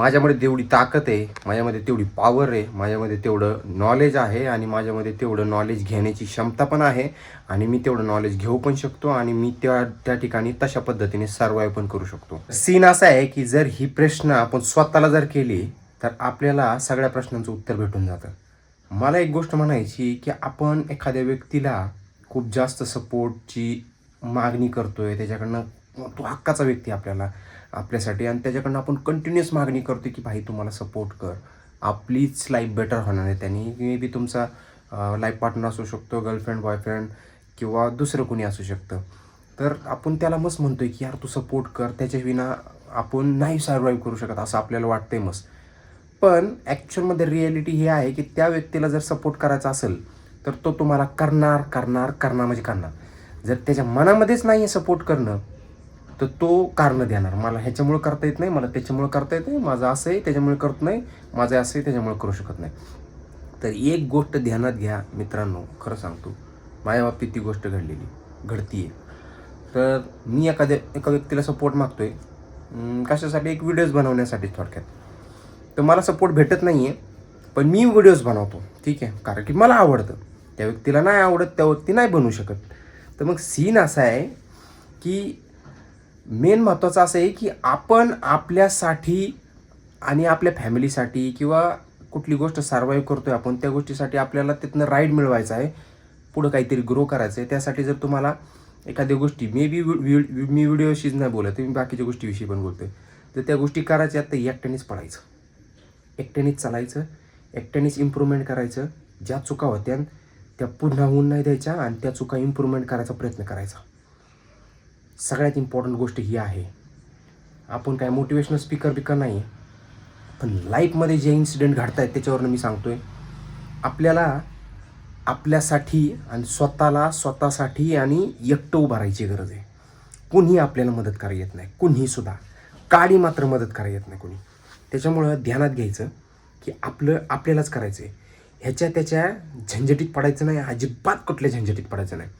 माझ्यामध्ये तेवढी ताकद आहे माझ्यामध्ये तेवढी पॉवर आहे माझ्यामध्ये तेवढं नॉलेज आहे आणि माझ्यामध्ये तेवढं नॉलेज घेण्याची क्षमता पण आहे आणि मी तेवढं नॉलेज घेऊ पण शकतो आणि मी त्या त्या ठिकाणी तशा पद्धतीने सर्वाईव्ह पण करू शकतो. सीन असा आहे की जर ही प्रश्न आपण स्वतःला जर केली तर आपल्याला सगळ्या प्रश्नांचं उत्तर भेटून जातं. मला एक गोष्ट म्हणायची की आपण एखाद्या व्यक्तीला खूप जास्त सपोर्टची मागणी करतोय त्याच्याकडनं तो हक्काचा व्यक्ती आपल्याला. आपल्यासाठी आणि त्याच्याकडनं आपण कंटिन्युअस मागणी करतो की भाई तुम्हाला सपोर्ट कर. आपलीच लाईफ बेटर होणार आहे. त्यांनी मे बी तुमचा लाईफ पार्टनर असू शकतो गर्लफ्रेंड बॉयफ्रेंड किंवा दुसरं कोणी असू शकतं. तर आपण त्याला मस्त म्हणतो आहे की यार तू सपोर्ट कर. त्याच्या विना आपण नाही सर्वाईव्ह करू शकत. असं आपल्याला वाटतं आहे मस्त. पण ॲक्च्युअलमध्ये रिॲलिटी ही आहे की त्या व्यक्तीला जर सपोर्ट करायचा असेल तर तो तुम्हाला करणार करणार करणार म्हणजे करणार. जर त्याच्या मनामध्येच नाही आहे सपोर्ट करणं तर तो कारणं देणार. मला ह्याच्यामुळं करता येत नाही मला त्याच्यामुळं करता येत नाही माझं असं आहे त्याच्यामुळे करत नाही माझं असं आहे त्याच्यामुळे करू शकत नाही. तर एक गोष्ट ध्यानात घ्या मित्रांनो खरं सांगतो. माझ्या बाबतीत ती गोष्ट घडलेली घडती आहे तर मी एखाद्या एका व्यक्तीला सपोर्ट मागतो आहे कशासाठी? एक व्हिडिओज बनवण्यासाठी थोडक्यात. तर मला सपोर्ट भेटत नाही आहे पण मी व्हिडिओज बनवतो. ठीक आहे? कारण की मला आवडतं. त्या व्यक्तीला नाही आवडत त्या व्यक्ती नाही बनवू शकत. तर मग सीन असा आहे की मेन महत्त्वाचं असं आहे की आपण आपल्यासाठी आणि आपल्या फॅमिलीसाठी किंवा कुठली गोष्ट सर्वाईव्ह करतोय आपण त्या गोष्टीसाठी आपल्याला तिथनं राईड मिळवायचं आहे. पुढं काहीतरी ग्रो करायचं आहे त्यासाठी जर तुम्हाला एखाद्या गोष्टी मे बी मी व्हिडिओशीच नाही बोलत मी बाकीच्या गोष्टीविषयी पण बोलतोय. तर त्या गोष्टी करायच्या तर एकट्यानेच पडायचं एकट्यानेच चालायचं. एकट्यानेच इम्प्रूव्हमेंट करायचं. ज्या चुका होत्या त्या पुन्हा होऊन नाही द्यायच्या आणि त्या चुका इम्प्रूव्हमेंट करायचा प्रयत्न करायचा. सगळ्यात इम्पॉर्टंट गोष्ट ही आहे. आपण काय मोटिवेशनल स्पीकर बिकर नाही पण लाईफमध्ये जे इन्सिडेंट घडत आहेत त्याच्यावरनं मी सांगतोय. आपल्याला आपल्यासाठी आणि स्वतःला स्वतःसाठी आणि एकटं उभं राहायची गरज आहे. कुणीही आपल्याला मदत करा येत नाही कुणीहीसुद्धा काळी काडी मात्र मदत करा येत नाही कुणी. त्याच्यामुळं ध्यानात घ्यायचं की आपलं आपल्यालाच करायचं आहे ह्याच्या त्याच्या झंझटीत पडायचं नाही अजिबात कुठल्या झंझटीत पडायचं नाही.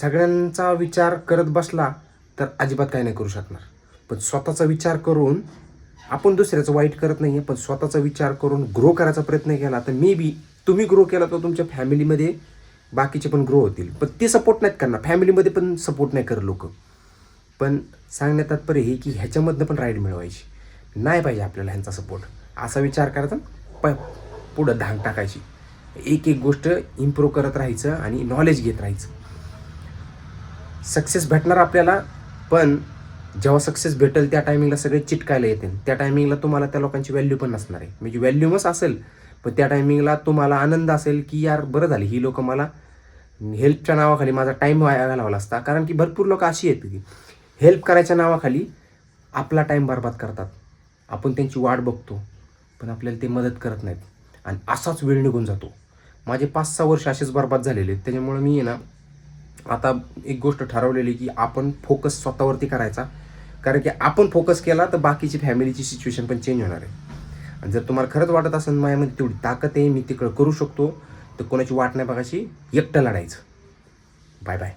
सगळ्यांचा विचार करत बसला तर अजिबात काही नाही करू शकणार. पण स्वतःचा विचार करून आपण दुसऱ्याचं वाईट करत नाही आहे पण स्वतःचा विचार करून ग्रो करायचा प्रयत्न केला तर मे बी तुम्ही ग्रो केला तर तुमच्या फॅमिलीमध्ये बाकीचे पण ग्रो होतील. पण ते सपोर्ट नाहीत करणार. फॅमिलीमध्ये पण सपोर्ट नाही करत लोक. पण सांगण्यात तात्पर्य हे की ह्याच्यामधनं पण राईड मिळवायची. नाही पाहिजे आपल्याला ह्यांचा सपोर्ट असा विचार करायचा प पुढं धांग टाकायची. एक एक गोष्ट इम्प्रूव्ह करत राहायचं आणि नॉलेज घेत राहायचं. सक्सेस भेटणार आपल्याला पण जेव्हा सक्सेस भेटेल त्या टायमिंगला सगळे चिटकायला येतील. त्या टायमिंगला तुम्हाला त्या लोकांची व्हॅल्यू पण नसणार आहे. म्हणजे व्हॅल्यूमच असेल पण त्या टायमिंगला तुम्हाला आनंद असेल की यार बरं झाली ही लोकं मला हेल्पच्या नावाखाली माझा टाईम वाया घालावा असता कारण की भरपूर लोक अशी आहेत की हेल्प करायच्या नावाखाली आपला टाईम बरबाद करतात. आपण त्यांची वाट बघतो पण आपल्याला ते मदत करत नाहीत. आणि असाच वेळ निघून जातो. माझे पाच सहा वर्ष असेच बरबाद झालेले आहेत. त्याच्यामुळे मी आहे ना आता एक गोष्ट ठरवलेली की आपण फोकस स्वतःवरती करायचा. कारण की आपण फोकस केला तर बाकीची फॅमिलीची सिच्युएशन पण चेंज होणार आहे. आणि जर तुम्हाला खरंच वाटत असेल माझ्यामध्ये तेवढी ताकद आहे मी तिकडं करू शकतो तर कोणाची वाट नाही बघाशी एकटं लढायचं. Bye bye